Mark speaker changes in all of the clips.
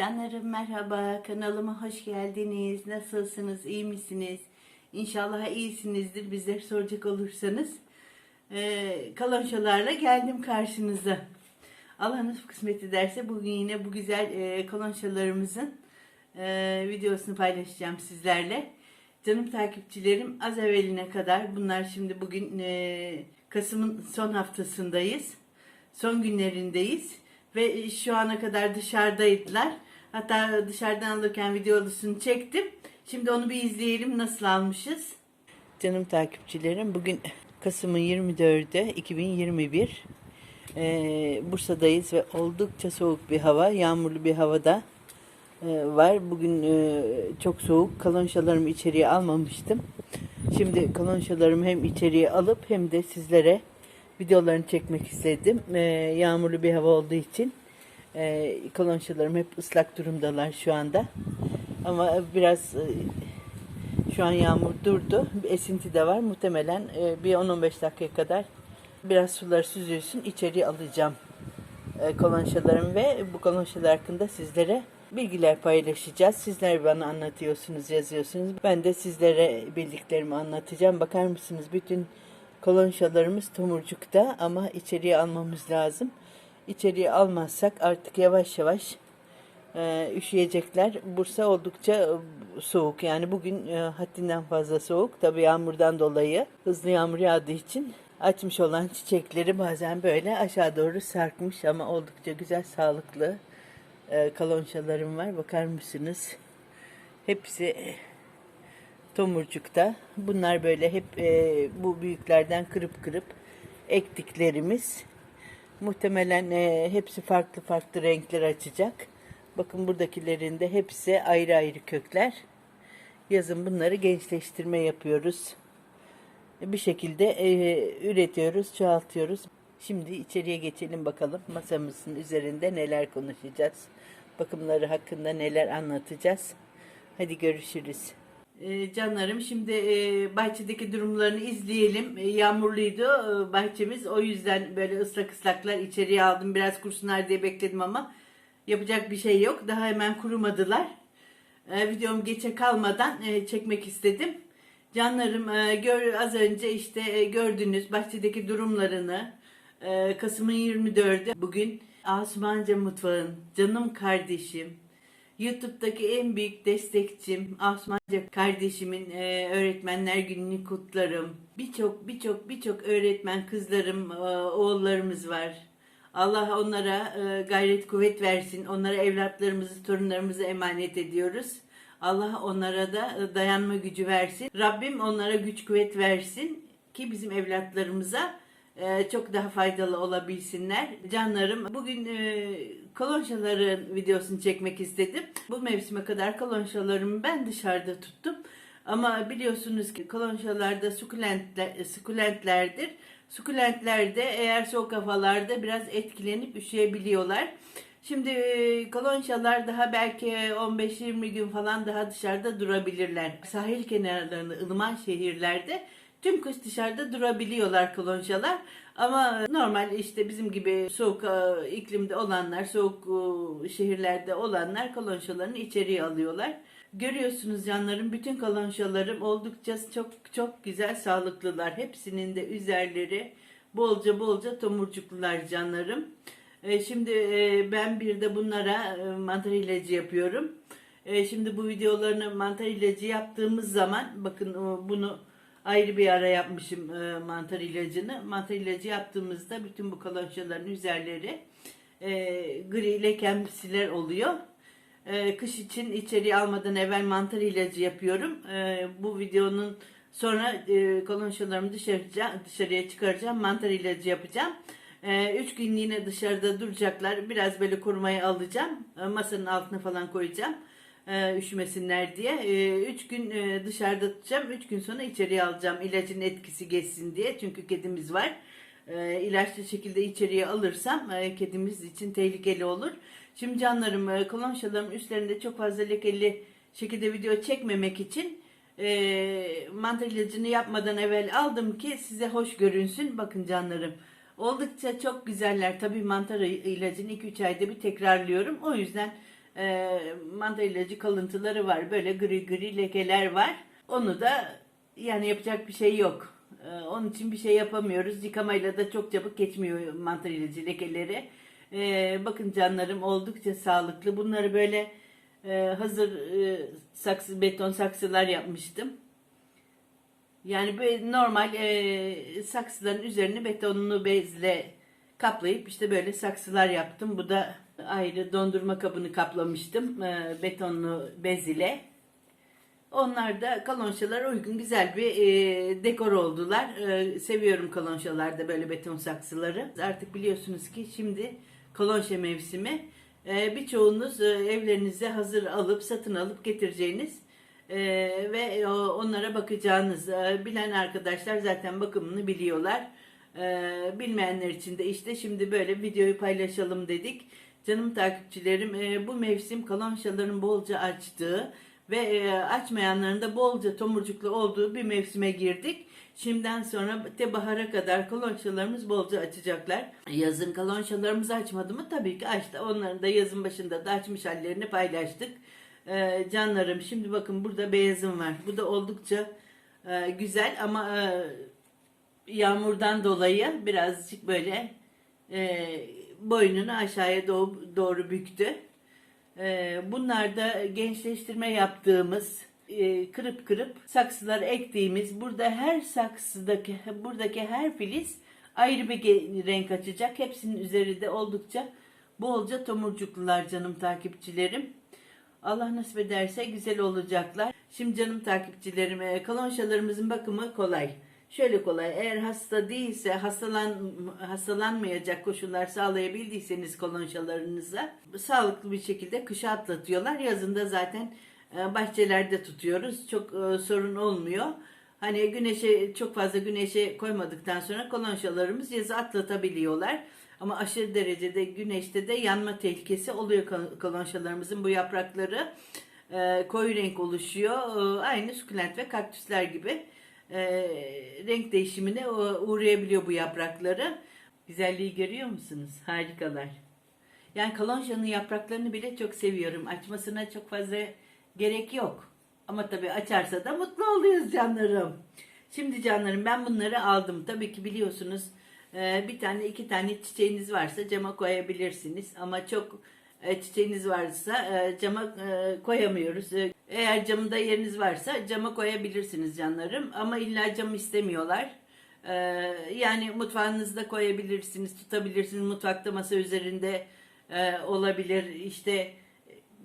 Speaker 1: Canlarım merhaba, kanalıma hoş geldiniz. Nasılsınız, iyi misiniz? İnşallah iyisinizdir bizler soracak olursanız. Ee, kalonşalarla geldim karşınıza. Allah nasip kısmet ederse bugün yine bu güzel e, kalonşalarımızın e, videosunu paylaşacağım sizlerle. Canım takipçilerim az evveline kadar bunlar şimdi bugün e, Kasım'ın son haftasındayız. Son günlerindeyiz ve şu ana kadar dışarıdaydılar. Hatta dışarıdan alırken videosunu çektim. Şimdi onu bir izleyelim nasıl almışız. Canım takipçilerim bugün Kasım'ın 24'ü 2021. Ee, Bursa'dayız ve oldukça soğuk bir hava, yağmurlu bir havada e, var. Bugün e, çok soğuk. Kalonşalarımı içeriye almamıştım. Şimdi kalonşalarımı hem içeriye alıp hem de sizlere videolarını çekmek istedim. Ee, yağmurlu bir hava olduğu için e, kolonşalarım hep ıslak durumdalar şu anda. Ama biraz e, şu an yağmur durdu. Bir esinti de var. Muhtemelen e, bir 10-15 dakika kadar biraz sular süzülsün. içeriye alacağım e, kolonşalarım ve bu kolonşalar hakkında sizlere bilgiler paylaşacağız. Sizler bana anlatıyorsunuz, yazıyorsunuz. Ben de sizlere bildiklerimi anlatacağım. Bakar mısınız bütün kolonşalarımız tomurcukta ama içeriye almamız lazım. İçeriye almazsak artık yavaş yavaş e, üşüyecekler. Bursa oldukça e, soğuk yani bugün e, haddinden fazla soğuk. Tabii yağmurdan dolayı hızlı yağmur yağdığı için açmış olan çiçekleri bazen böyle aşağı doğru sarkmış ama oldukça güzel sağlıklı e, kalonşalarım var. Bakar mısınız? Hepsi tomurcukta. Bunlar böyle hep e, bu büyüklerden kırıp kırıp ektiklerimiz. Muhtemelen e, hepsi farklı farklı renkler açacak. Bakın buradakilerin de hepsi ayrı ayrı kökler. Yazın bunları gençleştirme yapıyoruz. Bir şekilde e, üretiyoruz, çoğaltıyoruz. Şimdi içeriye geçelim bakalım masamızın üzerinde neler konuşacağız. Bakımları hakkında neler anlatacağız. Hadi görüşürüz. E, canlarım şimdi e, bahçedeki durumlarını izleyelim. E, yağmurluydu e, bahçemiz. O yüzden böyle ıslak ıslaklar içeriye aldım. Biraz kurusunlar diye bekledim ama yapacak bir şey yok. Daha hemen kurumadılar. Videom geçe kalmadan çekmek istedim. Canlarım gör, az önce işte gördünüz bahçedeki durumlarını. Kasım'ın 24'ü bugün Asumanca Mutfağın canım kardeşim, YouTube'daki en büyük destekçim Asumanca kardeşimin e, öğretmenler gününü kutlarım. Birçok birçok birçok öğretmen kızlarım, e, oğullarımız var. Allah onlara e, gayret kuvvet versin. Onlara evlatlarımızı, torunlarımızı emanet ediyoruz. Allah onlara da e, dayanma gücü versin. Rabbim onlara güç kuvvet versin ki bizim evlatlarımıza çok daha faydalı olabilsinler. Canlarım bugün e, kolonşaların videosunu çekmek istedim. Bu mevsime kadar kolonşalarımı ben dışarıda tuttum. Ama biliyorsunuz ki kolonşalarda sukulentler, sukulentlerdir. Sukulentlerde eğer soğuk havalarda biraz etkilenip üşüyebiliyorlar. Şimdi e, kolonşalar daha belki 15-20 gün falan daha dışarıda durabilirler. Sahil kenarlarında ılıman şehirlerde tüm kış dışarıda durabiliyorlar kolonşalar. Ama normal işte bizim gibi soğuk e, iklimde olanlar, soğuk e, şehirlerde olanlar kolonşalarını içeriye alıyorlar. Görüyorsunuz canlarım bütün kolonşalarım oldukça çok çok güzel sağlıklılar. Hepsinin de üzerleri bolca bolca tomurcuklular canlarım. E, Şimdi ben bir de bunlara mantar ilacı yapıyorum. Şimdi bu videolarını mantar ilacı yaptığımız zaman bakın bunu ayrı bir ara yapmışım e, mantar ilacını. Mantar ilacı yaptığımızda bütün bu kolonşaların üzerleri e, gri lekemsiler oluyor. E, kış için içeriye almadan evvel mantar ilacı yapıyorum. E, bu videonun sonra e, kolonşalarımı dışarıya, dışarıya çıkaracağım. Mantar ilacı yapacağım. E, üç gün yine dışarıda duracaklar. Biraz böyle korumaya alacağım. E, masanın altına falan koyacağım. E, üşümesinler diye. E, üç gün e, dışarıda tutacağım. Üç gün sonra içeriye alacağım. İlacın etkisi geçsin diye. Çünkü kedimiz var. E, şekilde içeriye alırsam e, kedimiz için tehlikeli olur. Şimdi canlarım e, kolonşalarımın üstlerinde çok fazla lekeli şekilde video çekmemek için e, mantar ilacını yapmadan evvel aldım ki size hoş görünsün. Bakın canlarım. Oldukça çok güzeller. Tabii mantar ilacını 2-3 ayda bir tekrarlıyorum. O yüzden e, ilacı kalıntıları var. Böyle gri gri lekeler var. Onu da yani yapacak bir şey yok. E, onun için bir şey yapamıyoruz. Yıkamayla da çok çabuk geçmiyor mantar ilacı lekeleri. E, bakın canlarım oldukça sağlıklı. Bunları böyle e, hazır e, saksı beton saksılar yapmıştım. Yani böyle normal e, saksıların üzerini betonlu bezle kaplayıp işte böyle saksılar yaptım. Bu da ayrı dondurma kabını kaplamıştım e, betonlu bez ile. Onlar da kalonşalara uygun güzel bir e, dekor oldular. E, seviyorum kalonşalarda böyle beton saksıları. Artık biliyorsunuz ki şimdi kalonşa mevsimi. E, birçoğunuz e, evlerinize hazır alıp satın alıp getireceğiniz e, ve o- onlara bakacağınız e, bilen arkadaşlar zaten bakımını biliyorlar. E, bilmeyenler için de işte şimdi böyle videoyu paylaşalım dedik. Canım takipçilerim e, bu mevsim kalonşaların bolca açtığı ve e, açmayanların da bolca tomurcuklu olduğu bir mevsime girdik. Şimdiden sonra te bahara kadar kolonşalarımız bolca açacaklar. Yazın kolonşalarımız açmadı mı? Tabii ki açtı. Onların da yazın başında da açmış hallerini paylaştık. E, canlarım şimdi bakın burada beyazım var. Bu da oldukça güzel ama yağmurdan dolayı birazcık böyle boynunu aşağıya doğru, doğru büktü. E, bunlar da gençleştirme yaptığımız e, kırıp kırıp saksılar ektiğimiz burada her saksıdaki buradaki her filiz ayrı bir renk açacak. Hepsinin üzeri de oldukça bolca tomurcuklular canım takipçilerim. Allah nasip ederse güzel olacaklar. Şimdi canım takipçilerim e, kalonşalarımızın bakımı kolay. Şöyle kolay. Eğer hasta değilse hastalan hastalanmayacak koşullar sağlayabildiyseniz kolonşalarınıza sağlıklı bir şekilde kışa atlatıyorlar. Yazında zaten e, bahçelerde tutuyoruz. Çok e, sorun olmuyor. Hani güneşe çok fazla güneşe koymadıktan sonra kolonşalarımız yazı atlatabiliyorlar. Ama aşırı derecede güneşte de yanma tehlikesi oluyor kol- kolonşalarımızın bu yaprakları. e, koyu renk oluşuyor. Aynı sukulent ve kaktüsler gibi e, renk değişimine uğrayabiliyor bu yaprakları. Güzelliği görüyor musunuz? Harikalar. Yani kalonşanın yapraklarını bile çok seviyorum. Açmasına çok fazla gerek yok. Ama tabii açarsa da mutlu oluyoruz canlarım. Şimdi canlarım ben bunları aldım. Tabii ki biliyorsunuz e, bir tane iki tane çiçeğiniz varsa cama koyabilirsiniz. Ama çok e, çiçeğiniz varsa e, cama koyamıyoruz. Eğer camda yeriniz varsa cama koyabilirsiniz canlarım. Ama illa cam istemiyorlar. E, Yani mutfağınızda koyabilirsiniz, tutabilirsiniz. Mutfakta masa üzerinde e, olabilir. İşte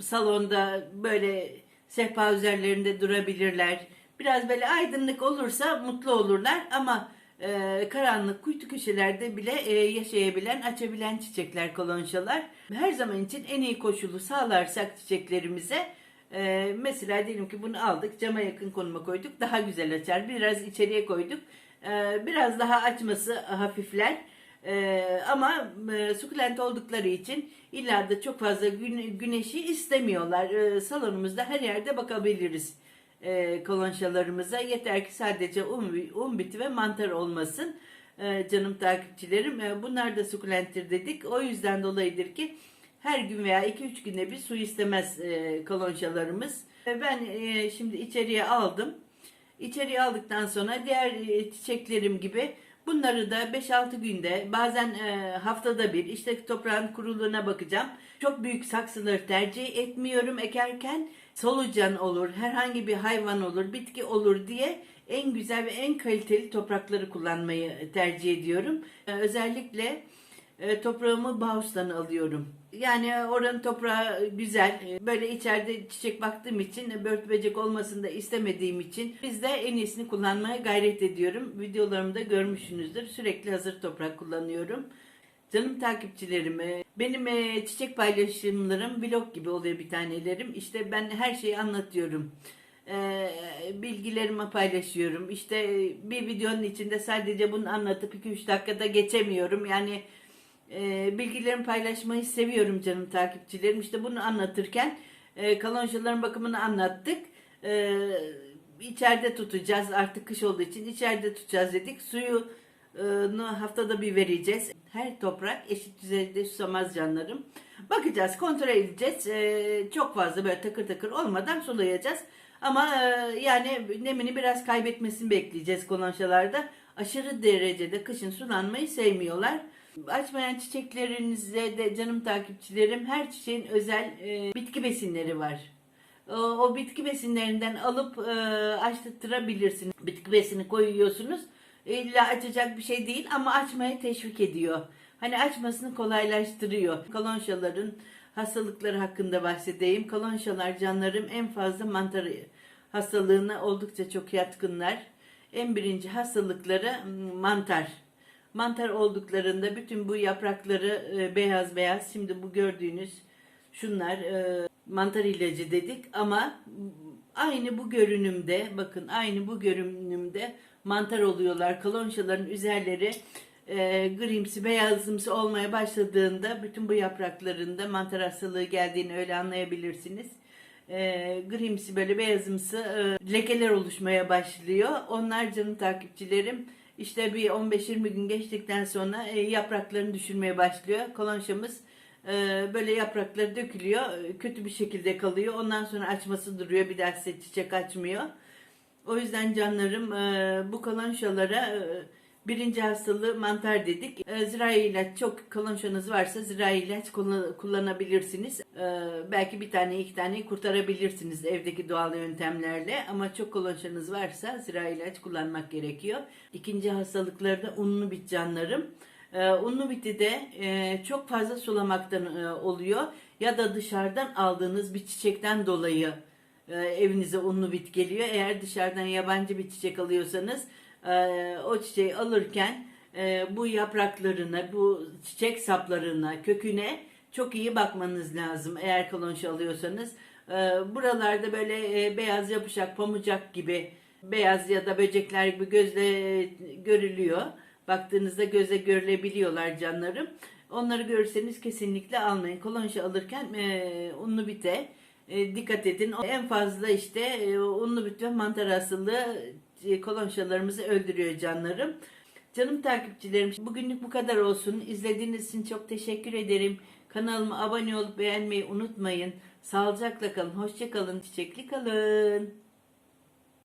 Speaker 1: salonda böyle sehpa üzerlerinde durabilirler. Biraz böyle aydınlık olursa mutlu olurlar ama e, karanlık kuytu köşelerde bile e, yaşayabilen, açabilen çiçekler, kolonşalar. Her zaman için en iyi koşulu sağlarsak çiçeklerimize e, mesela diyelim ki bunu aldık, cama yakın konuma koyduk, daha güzel açar. Biraz içeriye koyduk, e, biraz daha açması hafifler. Ee, ama e, sukulent oldukları için da çok fazla gün- güneşi istemiyorlar. Ee, salonumuzda her yerde bakabiliriz e, kolonşalarımıza. Yeter ki sadece un, un biti ve mantar olmasın. Ee, canım takipçilerim. Ee, bunlar da sukulenttir dedik. O yüzden dolayıdır ki her gün veya 2-3 günde bir su istemez e, kolonşalarımız. Ve Ben e, şimdi içeriye aldım. İçeriye aldıktan sonra diğer e, çiçeklerim gibi bunları da 5-6 günde bazen e, haftada bir işte toprağın kuruluğuna bakacağım. Çok büyük saksıları tercih etmiyorum ekerken solucan olur, herhangi bir hayvan olur, bitki olur diye en güzel ve en kaliteli toprakları kullanmayı tercih ediyorum. E, özellikle e, toprağımı Bauhaus'tan alıyorum. Yani oranın toprağı güzel. E, Böyle içeride çiçek baktığım için börtü böcek olmasını da istemediğim için biz de en iyisini kullanmaya gayret ediyorum. Videolarımda görmüşsünüzdür. Sürekli hazır toprak kullanıyorum. Canım takipçilerim, e, benim e, çiçek paylaşımlarım vlog gibi oluyor bir tanelerim. İşte ben her şeyi anlatıyorum. E, bilgilerimi paylaşıyorum. İşte e, bir videonun içinde sadece bunu anlatıp 2-3 dakikada geçemiyorum. Yani e, bilgilerimi paylaşmayı seviyorum canım takipçilerim. İşte bunu anlatırken e, kalonşaların bakımını anlattık. E, içeride tutacağız artık kış olduğu için içeride tutacağız dedik. Suyu haftada bir vereceğiz. Her toprak eşit düzeyde susamaz canlarım. Bakacağız, kontrol edeceğiz. Ee, çok fazla böyle takır takır olmadan sulayacağız. Ama e, yani nemini biraz kaybetmesini bekleyeceğiz kolonşalarda. Aşırı derecede kışın sulanmayı sevmiyorlar. Açmayan çiçeklerinizde de canım takipçilerim her çiçeğin özel e, bitki besinleri var. O, o bitki besinlerinden alıp e, açtırabilirsiniz. Bitki besini koyuyorsunuz. İlla açacak bir şey değil ama açmaya teşvik ediyor. Hani açmasını kolaylaştırıyor. Kolonşaların hastalıkları hakkında bahsedeyim. Kolonşalar canlarım en fazla mantar hastalığına oldukça çok yatkınlar. En birinci hastalıkları mantar. Mantar olduklarında bütün bu yaprakları e, beyaz beyaz. Şimdi bu gördüğünüz şunlar e, mantar ilacı dedik ama aynı bu görünümde bakın aynı bu görünümde mantar oluyorlar. Kolonşaların üzerleri e, grimsi beyazımsı olmaya başladığında bütün bu yapraklarında mantar hastalığı geldiğini öyle anlayabilirsiniz. E, grimsi böyle beyazımsı e, lekeler oluşmaya başlıyor. Onlar canım takipçilerim işte bir 15-20 gün geçtikten sonra e, yapraklarını düşürmeye başlıyor. Kolonşamız e, böyle yaprakları dökülüyor. Kötü bir şekilde kalıyor. Ondan sonra açması duruyor. Bir daha size çiçek açmıyor. O yüzden canlarım e, bu kolonşalara e, birinci hastalığı mantar dedik. E, zirai ilaç çok kolonşanız varsa zirai ilaç kullan- kullanabilirsiniz. E, belki bir tane iki tane kurtarabilirsiniz evdeki doğal yöntemlerle ama çok kolonşanız varsa zirai ilaç kullanmak gerekiyor. İkinci hastalıkları da unlu bit canlarım. E, unlu biti de e, çok fazla sulamaktan e, oluyor ya da dışarıdan aldığınız bir çiçekten dolayı e, evinize unlu bit geliyor. Eğer dışarıdan yabancı bir çiçek alıyorsanız e, o çiçeği alırken e, bu yapraklarına, bu çiçek saplarına, köküne çok iyi bakmanız lazım. Eğer kolonşa alıyorsanız. E, buralarda böyle e, beyaz yapışak, pamucak gibi beyaz ya da böcekler gibi gözle görülüyor. Baktığınızda göze görülebiliyorlar canlarım. Onları görürseniz kesinlikle almayın. Kolonşa alırken e, unlu bite dikkat edin. En fazla işte unlu bit ve mantar e, kolonşalarımızı öldürüyor canlarım. Canım takipçilerim bugünlük bu kadar olsun. İzlediğiniz için çok teşekkür ederim. Kanalıma abone olup beğenmeyi unutmayın. Sağlıcakla kalın, hoşça kalın, çiçekli kalın.